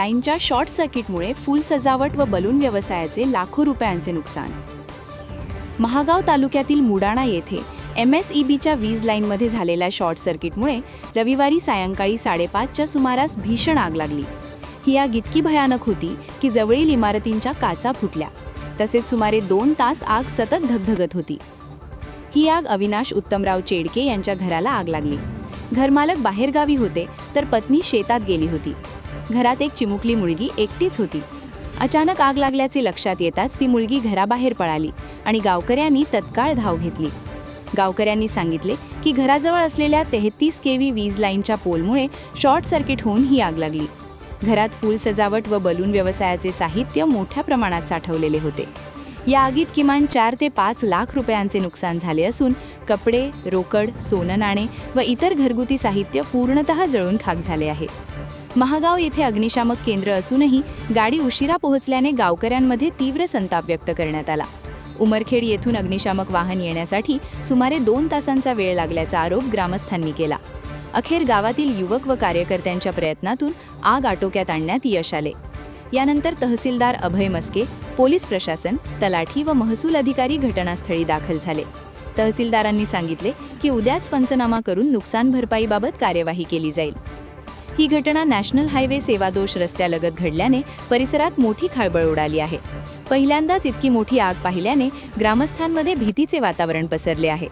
लाईनच्या शॉर्ट सर्किटमुळे फुल सजावट व बलून व्यवसायाचे लाखो रुपयांचे नुकसान. महागाव तालुक्यातील मुडाणा येथे एम एस ई बीच्या वीज लाईनमध्ये झालेल्या शॉर्ट सर्किटमुळे रविवारी सायंकाळी साडेपाचच्या सुमारास भीषण आग लागली. ही आग इतकी भयानक होती की जवळील इमारतींच्या काचा फुटल्या. तसेच सुमारे दोन तास आग सतत धगधगत होती. ही आग अविनाश उत्तमराव चेडके यांच्या घराला आग लागली. घरमालक बाहेरगावी होते तर पत्नी शेतात गेली होती. घरात एक चिमुकली मुलगी एकटीच होती. अचानक आग लागल्याचे लक्षात येताच ती मुलगी घराबाहेर पळाली आणि गावकऱ्यांनी तत्काळ धाव घेतली. गावकऱ्यांनी सांगितले की घराजवळ असलेल्या तेहतीस के व्ही वीज लाईनच्या पोलमुळे शॉर्ट सर्किट होऊन ही आग लागली. घरात फूल सजावट व बलून व्यवसायाचे साहित्य मोठ्या प्रमाणात साठवलेले होते. या आगीत किमान चार ते पाच लाख रुपयांचे नुकसान झाले असून कपडे रोकड सोनं नाणे व इतर घरगुती साहित्य पूर्णतः जळून खाक झाले आहे. महागाव येथे अग्निशामक केंद्र असूनही गाडी उशिरा पोहोचल्याने गावकऱ्यांमध्ये तीव्र संताप व्यक्त करण्यात आला. उमरखेड येथून अग्निशामक वाहन येण्यासाठी सुमारे दोन तासांचा वेळ लागल्याचा आरोप ग्रामस्थांनी केला. अखेर गावातील युवक व कार्यकर्त्यांच्या प्रयत्नातून आग आटोक्यात आणण्यात यश आले. यानंतर तहसीलदार अभय मस्के पोलीस प्रशासन तलाठी व महसूल अधिकारी घटनास्थळी दाखल झाले. तहसीलदारांनी सांगितले की उद्याच पंचनामा करून नुकसान भरपाईबाबत कार्यवाही केली जाईल. ही घटना नॅशनल हायवे सेवादोष रस्त्यालगत घडल्याने परिसरात मोठी खळबळ उडाली आहे. पहिल्यांदाच इतकी मोठी आग पाहिल्याने ग्रामस्थांमध्ये भीतीचे वातावरण पसरले आहे.